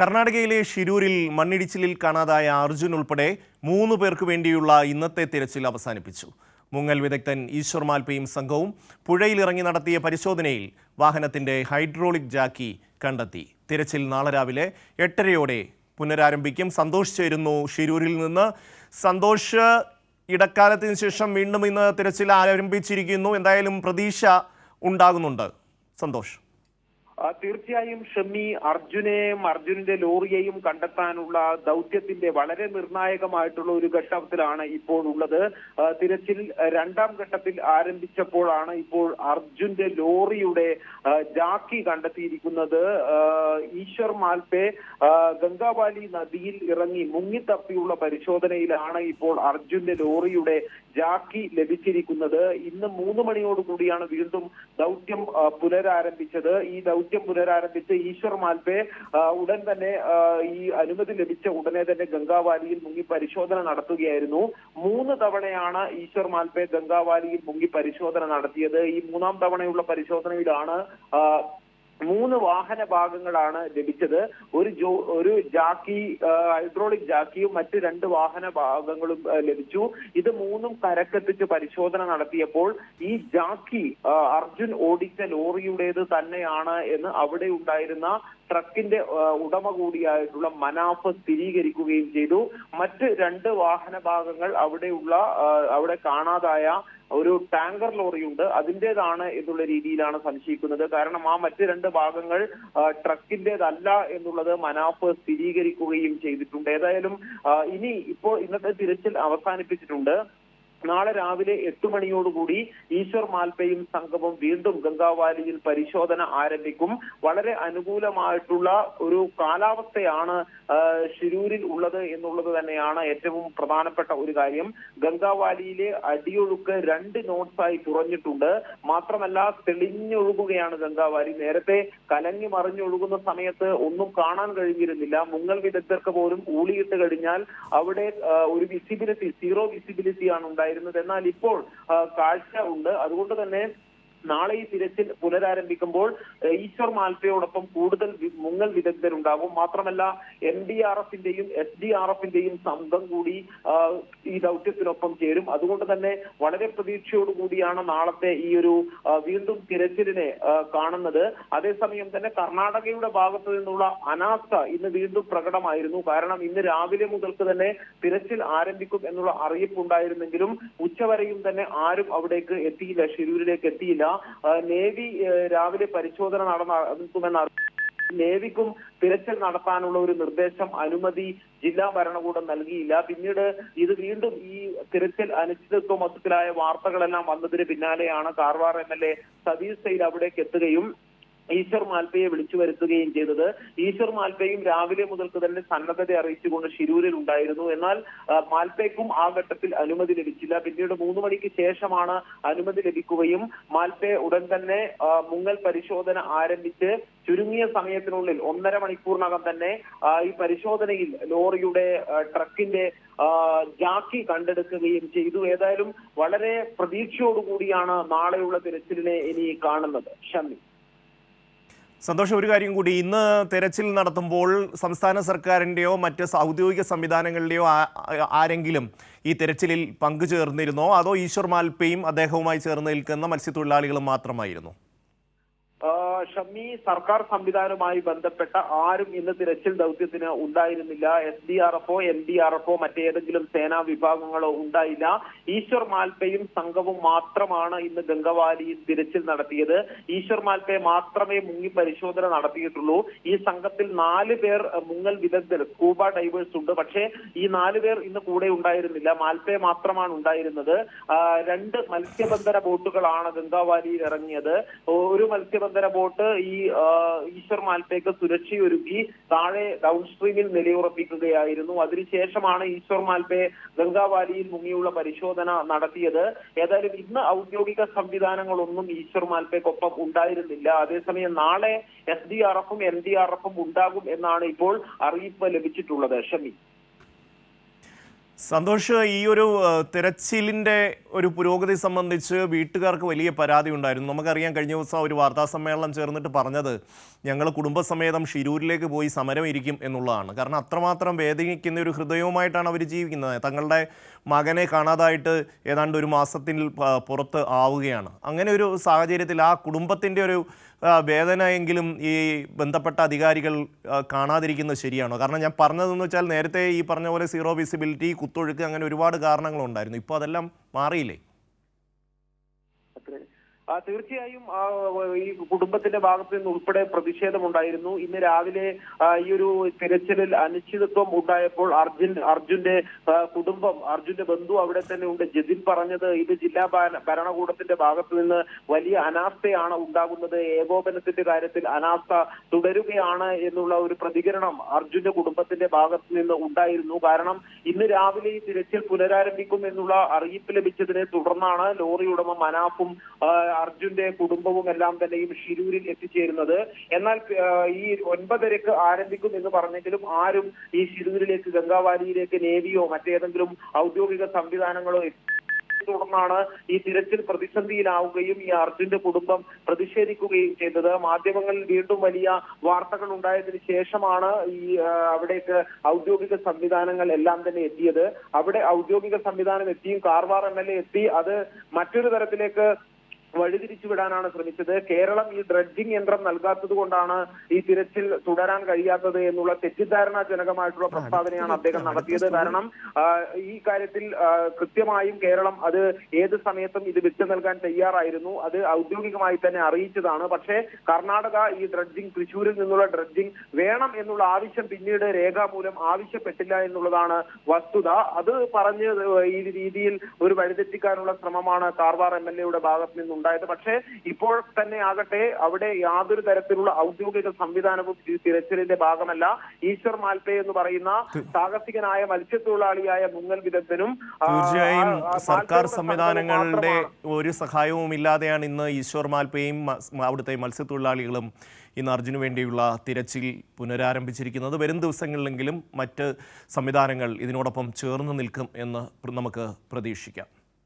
കർണാടകയിലെ ഷിരൂരിൽ മണ്ണിടിച്ചിലിൽ കാണാതായ അർജുൻ ഉൾപ്പെടെ മൂന്ന് പേർക്ക് വേണ്ടിയുള്ള ഇന്നത്തെ തിരച്ചിൽ അവസാനിപ്പിച്ചു. മുങ്ങൽ വിദഗ്ധൻ ഈശ്വർ മാൽപ്പയും സംഘവും പുഴയിലിറങ്ങി നടത്തിയ പരിശോധനയിൽ വാഹനത്തിന്റെ ഹൈഡ്രോളിക് ജാക്കി കണ്ടെത്തി. തിരച്ചിൽ നാളെ രാവിലെ എട്ടരയോടെ പുനരാരംഭിക്കും. സന്തോഷ് ചേരുന്നു ഷിരൂരിൽ നിന്ന്. സന്തോഷ് ഇടക്കാലത്തിന് ശേഷം വീണ്ടും ഇന്ന് തിരച്ചിൽ ആരംഭിച്ചിരിക്കുന്നു. എന്തായാലും പ്രതീക്ഷ ഉണ്ടാകുന്നുണ്ട്. സന്തോഷ്. തീർച്ചയായും ഷമി അർജുനെയും അർജുനന്റെ ലോറിയെയും കണ്ടെത്താനുള്ള ദൗത്യത്തിന്റെ വളരെ നിർണായകമായിട്ടുള്ള ഒരു ഘട്ടത്തിലാണ് ഇപ്പോൾ ഉള്ളത്. തിരച്ചിൽ രണ്ടാം ഘട്ടത്തിൽ ആരംഭിച്ചപ്പോഴാണ് ഇപ്പോൾ അർജുന്റെ ലോറിയുടെ ജാക്കി കണ്ടെത്തിയിരിക്കുന്നത്. ഈശ്വർ മാൽപെ ഗംഗാവാലി നദിയിൽ ഇറങ്ങി മുങ്ങിത്തപ്പിയുള്ള പരിശോധനയിലാണ് ഇപ്പോൾ അർജുന്റെ ലോറിയുടെ ജാക്കി ലഭിച്ചിരിക്കുന്നത്. ഇന്ന് മൂന്ന് മണിയോടുകൂടിയാണ് വീണ്ടും ദൗത്യം പുനരാരംഭിച്ചത്. ഈ ദൗത്യം പുനരാരംഭിച്ച് ഈശ്വർ മാൽപേ ഉടൻ തന്നെ ഈ അനുമതി ലഭിച്ച ഉടനെ തന്നെ ഗംഗാവാലിയിൽ മുങ്ങി പരിശോധന നടത്തുകയായിരുന്നു. മൂന്ന് തവണയാണ് ഈശ്വർ മാൽപേ ഗംഗാവാലിയിൽ മുങ്ങി പരിശോധന നടത്തിയത്. ഈ മൂന്നാം തവണയുള്ള പരിശോധനയിലാണ് മൂന്ന് വാഹന ഭാഗങ്ങളാണ് ലഭിച്ചത്. ഒരു ജോ ഒരു ജാക്കി ഹൈഡ്രോളിക് ജാക്കിയും മറ്റ് രണ്ട് വാഹന ഭാഗങ്ങളും ലഭിച്ചു. ഇത് മൂന്നും കരക്കെത്തിച്ച് പരിശോധന നടത്തിയപ്പോൾ ഈ ജാക്കി അർജുൻ ഓടിച്ച ലോറിയുടേത് തന്നെയാണ് എന്ന് അവിടെ ഉണ്ടായിരുന്ന ട്രക്കിന്റെ ഉടമ കൂടിയായിട്ടുള്ള മനാഫ് സ്ഥിരീകരിക്കുകയും ചെയ്തു. മറ്റ് രണ്ട് വാഹന ഭാഗങ്ങൾ അവിടെയുള്ള അവിടെ കാണാതായ ഒരു ടാങ്കർ ലോറിയുണ്ട്. അതിന്റെതാണ് എന്നുള്ള രീതിയിലാണ് സംശയിക്കുന്നത്. കാരണം ആ മറ്റ് രണ്ട് ഭാഗങ്ങൾ ട്രക്കിന്റെതല്ല എന്നുള്ളത് മനാഫ് സ്ഥിരീകരിക്കുകയും ചെയ്തിട്ടുണ്ട്. ഏതായാലും ഇനി ഇപ്പോൾ ഇന്നത്തെ തിരച്ചിൽ അവസാനിപ്പിച്ചിട്ടുണ്ട്. നാളെ രാവിലെ എട്ട് മണിയോടുകൂടി ഈശ്വർ മാൽപ്പയും സംഘവും വീണ്ടും ഗംഗാവാലിയിൽ പരിശോധന ആരംഭിക്കും. വളരെ അനുകൂലമായിട്ടുള്ള ഒരു കാലാവസ്ഥയാണ് ശിരൂരിൽ ഉള്ളത് എന്നുള്ളത് തന്നെയാണ് ഏറ്റവും പ്രധാനപ്പെട്ട ഒരു കാര്യം. ഗംഗാവാലിയിലെ അടിയൊഴുക്ക് രണ്ട് നോട്ട്സായി കുറഞ്ഞിട്ടുണ്ട്. മാത്രമല്ല തെളിഞ്ഞൊഴുകുകയാണ് ഗംഗാവാലി. നേരത്തെ കലങ്ങി മറിഞ്ഞൊഴുകുന്ന സമയത്ത് ഒന്നും കാണാൻ കഴിഞ്ഞിരുന്നില്ല. മുങ്ങൽ വിദഗ്ധർക്ക് പോലും ഊളിയിട്ട് കഴിഞ്ഞാൽ അവിടെ ഒരു വിസിബിലിറ്റി സീറോ വിസിബിലിറ്റി ആണ് ഉണ്ടായിരുന്നത്. എന്നാൽ ഇപ്പോൾ കാഴ്ച ഉണ്ട്. അതുകൊണ്ട് തന്നെ നാളെ ഈ തിരച്ചിൽ പുനരാരംഭിക്കുമ്പോൾ ഈശ്വർ മാൽപ്പയോടൊപ്പം കൂടുതൽ മുങ്ങൽ വിദഗ്ധരുണ്ടാകും മാത്രമല്ല എൻ ഡി ആർ എഫിന്റെയും എസ് ഡി ആർ എഫിന്റെയും സംഘം കൂടി ഈ ദൗത്യത്തിനൊപ്പം ചേരും. അതുകൊണ്ട് തന്നെ വളരെ പ്രതീക്ഷയോടുകൂടിയാണ് നാളത്തെ ഈ ഒരു വീണ്ടും തിരച്ചിലിനെ കാണുന്നത്. അതേസമയം തന്നെ കർണാടകയുടെ ഭാഗത്തു നിന്നുള്ള അനാസ്ഥ ഇന്ന് വീണ്ടും പ്രകടമായിരുന്നു. കാരണം ഇന്ന് രാവിലെ മുതൽക്ക് തന്നെ തിരച്ചിൽ ആരംഭിക്കും എന്നുള്ള അറിയിപ്പ് ഉണ്ടായിരുന്നെങ്കിലും ഉച്ചവരെയും തന്നെ ആരും അവിടേക്ക് എത്തിയില്ല ഷിരൂരിലേക്ക് എത്തിയില്ല. നേവി രാവിലെ പരിശോധന നടത്തുമെന്ന് നേവിക്കും തിരച്ചിൽ നടത്താനുള്ള ഒരു നിർദ്ദേശം അനുമതി ജില്ലാ ഭരണകൂടം നൽകിയില്ല. പിന്നീട് ഇത് വീണ്ടും ഈ തിരച്ചിൽ അനിശ്ചിതത്വ മൊത്തത്തിലായ വാർത്തകളെല്ലാം വന്നതിന് പിന്നാലെയാണ് Karwar M L A Satish Sail അവിടേക്ക് എത്തുകയും ഈശ്വർ മാൽപ്പയെ വിളിച്ചു വരുത്തുകയും ചെയ്തത്. ഈശ്വർ മാൽപ്പയും രാവിലെ മുതൽക്ക് തന്നെ സന്നദ്ധത അറിയിച്ചുകൊണ്ട് ഷിരൂരിൽ ഉണ്ടായിരുന്നു. എന്നാൽ മാൽപ്പയ്ക്കും ആ ഘട്ടത്തിൽ അനുമതി ലഭിച്ചില്ല. പിന്നീട് മൂന്ന് മണിക്ക് ശേഷമാണ് അനുമതി ലഭിക്കുകയും മാൽപ്പയെ ഉടൻ തന്നെ മുങ്ങൽ പരിശോധന ആരംഭിച്ച് ചുരുങ്ങിയ സമയത്തിനുള്ളിൽ ഒന്നര മണിക്കൂറിനകം തന്നെ ഈ പരിശോധനയിൽ ലോറിയുടെ ട്രക്കിന്റെ ജാക്കി കണ്ടെടുക്കുകയും ചെയ്തു. ഏതായാലും വളരെ പ്രതീക്ഷയോടുകൂടിയാണ് നാളെയുള്ള തിരച്ചിലിനെ ഇനി കാണുന്നത്. ഷമി സന്തോഷം ഒരു കാര്യം കൂടി. ഇന്ന് തെരച്ചിൽ നടത്തുമ്പോൾ സംസ്ഥാന സർക്കാരിന്റെയോ മറ്റ് ഔദ്യോഗിക സംവിധാനങ്ങളുടെയോ ആരെങ്കിലും ഈ തെരച്ചിലിൽ പങ്കുചേർന്നിരുന്നോ? അതോ ഈശ്വർ മാൽപ്പയും അദ്ദേഹവുമായി ചേർന്ന് നിൽക്കുന്ന മത്സ്യത്തൊഴിലാളികളും മാത്രമായിരുന്നു? ഷമി സർക്കാർ സംവിധാനവുമായി ബന്ധപ്പെട്ട ആരും ഇന്ന് തിരച്ചിൽ ദൗത്യത്തിന് ഉണ്ടായിരുന്നില്ല. എസ് ഡി ആർ എഫോ എൻ ഡി ആർ എഫോ മറ്റേതെങ്കിലും സേനാ വിഭാഗങ്ങളോ ഉണ്ടായില്ല. ഈശ്വർ മാൽപ്പയും സംഘവും മാത്രമാണ് ഇന്ന് ഗംഗവാലിയിൽ തിരച്ചിൽ നടത്തിയത്. ഈശ്വർ മാൽപ്പയെ മാത്രമേ മുങ്ങി പരിശോധന നടത്തിയിട്ടുള്ളൂ. ഈ സംഘത്തിൽ നാല് പേർ മുങ്ങൽ വിദഗ്ധർ സ്കൂബ ഡൈവേഴ്സ് ഉണ്ട്. പക്ഷേ ഈ നാല് പേർ ഇന്ന് കൂടെ ഉണ്ടായിരുന്നില്ല. മാൽപ്പയെ മാത്രമാണ് ഉണ്ടായിരുന്നത്. രണ്ട് മത്സ്യബന്ധന ബോട്ടുകളാണ് ഗംഗാവാലിയിൽ ഇറങ്ങിയത്. ഒരു മത്സ്യബന്ധന ബോട്ട് ഈ ആ, ഈശ്വർ മാൽപ്പയ്ക്ക് സുരക്ഷയൊരുക്കി താഴെ ഡൗൺ സ്ട്രീമിൽ നിലയുറപ്പിക്കുകയായിരുന്നു. അതിനുശേഷമാണ് ഈശ്വർ മാൽപ്പയെ ഗംഗാവാലിയിൽ മുങ്ങിയുള്ള പരിശോധന നടത്തിയത്. ഏതായാലും ഇന്ന് ഔദ്യോഗിക സംവിധാനങ്ങളൊന്നും ഈശ്വർ മാൽപേക്കൊപ്പം ഉണ്ടായിരുന്നില്ല. അതേസമയം നാളെ എസ് ഡി ആർ എഫും എൻ ഡി ആർ എഫും ഉണ്ടാകും എന്നാണ് ഇപ്പോൾ അറിയിപ്പ് ലഭിച്ചിട്ടുള്ളത്. ഷമി. സന്തോഷ് ഈ ഒരു തിരച്ചിലിന്റെ ഒരു പുരോഗതി സംബന്ധിച്ച് വീട്ടുകാർക്ക് വലിയ പരാതി ഉണ്ടായിരുന്നു. നമുക്കറിയാം കഴിഞ്ഞ ദിവസം ഒരു വാർത്താ സമ്മേളനം ചേർന്നിട്ട് പറഞ്ഞത് ഞങ്ങൾ കുടുംബസമേതം ഷിരൂരിലേക്ക് പോയി സമരം ഇരിക്കും എന്നുള്ളതാണ്. കാരണം അത്രമാത്രം വേദനിക്കുന്ന ഒരു ഹൃദയവുമായിട്ടാണ് അവർ ജീവിക്കുന്നത്. തങ്ങളുടെ മകനെ കാണാതായിട്ട് ഏതാണ്ട് ഒരു മാസത്തിൽ പുറത്ത് ആവുകയാണ്. അങ്ങനെ ഒരു സാഹചര്യത്തിൽ ആ കുടുംബത്തിന്റെ ഒരു വേദനയെങ്കിലും ഈ ബന്ധപ്പെട്ട അധികാരികൾ കാണാതിരിക്കുന്നത് ശരിയാണോ? കാരണം ഞാൻ പറഞ്ഞതെന്ന് വെച്ചാൽ നേരത്തെ ഈ പറഞ്ഞ പോലെ സീറോ വിസിബിലിറ്റി കുത്തൊഴുക്ക് അങ്ങനെ ഒരുപാട് കാരണങ്ങളുണ്ടായിരുന്നു. ഇപ്പോൾ അതെല്ലാം മാറിയില്ലേ? തീർച്ചയായും ഈ കുടുംബത്തിന്റെ ഭാഗത്ത് നിന്ന് ഉൾപ്പെടെ പ്രതിഷേധമുണ്ടായിരുന്നു. ഇന്ന് രാവിലെ ഈ ഒരു തിരച്ചിലിൽ അനിശ്ചിതത്വം ഉണ്ടായപ്പോൾ അർജുൻ അർജുന്റെ കുടുംബം അർജുന്റെ ബന്ധു അവിടെ തന്നെ ഉണ്ട്. ജതിൻ പറഞ്ഞത് ഇത് ജില്ലാ ഭരണകൂടത്തിന്റെ ഭാഗത്ത് നിന്ന് വലിയ അനാസ്ഥയാണ് ഉണ്ടാകുന്നത്. ഏകോപനത്തിന്റെ കാര്യത്തിൽ അനാസ്ഥ തുടരുകയാണ് എന്നുള്ള ഒരു പ്രതികരണം അർജുന്റെ കുടുംബത്തിന്റെ ഭാഗത്ത് നിന്ന് ഉണ്ടായിരുന്നു. കാരണം ഇന്ന് രാവിലെ ഈ തിരച്ചിൽ പുനരാരംഭിക്കും എന്നുള്ള അറിയിപ്പ് ലഭിച്ചതിനെ തുടർന്നാണ് ലോറി ഉടമ മനാഫും അർജുന്റെ കുടുംബവും എല്ലാം തന്നെയും ഷിരൂരിൽ എത്തിച്ചേരുന്നത്. എന്നാൽ ഈ ഒൻപതരക്ക് ആരംഭിക്കും എന്ന് പറഞ്ഞെങ്കിലും ആരും ഈ ഷിരൂരിലേക്ക് ഗംഗാവാലിയിലേക്ക് നേവിയോ മറ്റേതെങ്കിലും ഔദ്യോഗിക സംവിധാനങ്ങളോ തുടർന്നാണ് ഈ തിരച്ചിൽ പ്രതിസന്ധിയിലാവുകയും ഈ അർജുന്റെ കുടുംബം പ്രതിഷേധിക്കുകയും ചെയ്തത്. മാധ്യമങ്ങളിൽ വീണ്ടും വലിയ വാർത്തകൾ ഉണ്ടായതിനു ശേഷമാണ് ഈ അവിടേക്ക് ഔദ്യോഗിക സംവിധാനങ്ങൾ എല്ലാം തന്നെ എത്തിയത്. അവിടെ ഔദ്യോഗിക സംവിധാനം എത്തിയും കാർവാർ എ എത്തി. അത് മറ്റൊരു തരത്തിലേക്ക് വഴിതിരിച്ചു വിടാനാണ് ശ്രമിച്ചത്. കേരളം ഈ ഡ്രഡ്ജിംഗ് യന്ത്രം നൽകാത്തത് കൊണ്ടാണ് ഈ തിരച്ചിൽ തുടരാൻ കഴിയാത്തത് എന്നുള്ള തെറ്റിദ്ധാരണാജനകമായിട്ടുള്ള പ്രസ്താവനയാണ് അദ്ദേഹം നടത്തിയത്. കാരണം ഈ കാര്യത്തിൽ കൃത്യമായും കേരളം അത് ഏത് സമയത്തും ഇത് വിട്ടു നൽകാൻ തയ്യാറായിരുന്നു. അത് ഔദ്യോഗികമായി തന്നെ അറിയിച്ചതാണ്. പക്ഷേ കർണാടക ഈ ഡ്രഡ്ജിംഗ് തൃശൂരിൽ നിന്നുള്ള ഡ്രഡ്ജിംഗ് വേണം എന്നുള്ള ആവശ്യം പിന്നീട് രേഖാമൂലം ആവശ്യപ്പെട്ടില്ല എന്നുള്ളതാണ് വസ്തുത. അത് പറഞ്ഞ് ഈ രീതിയിൽ ഒരു വഴിതെറ്റിക്കാനുള്ള ശ്രമമാണ് കാർവാർ എം എൽ എയുടെ ഭാഗത്ത് നിന്നുണ്ടായത് പക്ഷേ ഇപ്പോൾ തന്നെ ആകട്ടെ അവിടെ യാതൊരു തരത്തിലുള്ള ഔദ്യോഗിക സംവിധാനവും തിരച്ചിലിന്റെ ഭാഗമല്ല. ഈശ്വർ മാൽപേ എന്ന് പറയുന്ന സാഹസികനായ മത്സ്യത്തൊഴിലാളിയായ മുങ്ങൽ വിദഗ്ധനും തീർച്ചയായും സർക്കാർ സംവിധാനങ്ങളുടെ ഒരു സഹായവും ഇല്ലാതെയാണ് ഇന്ന് ഈശ്വർ മാൽപേയും അവിടുത്തെ മത്സ്യത്തൊഴിലാളികളും ഇന്ന് അർജുന് വേണ്ടിയുള്ള തിരച്ചിൽ പുനരാരംഭിച്ചിരിക്കുന്നത്. വരും ദിവസങ്ങളിലെങ്കിലും മറ്റ് സംവിധാനങ്ങൾ ഇതിനോടൊപ്പം ചേർന്ന് നിൽക്കും എന്ന് നമുക്ക് പ്രതീക്ഷിക്കാം.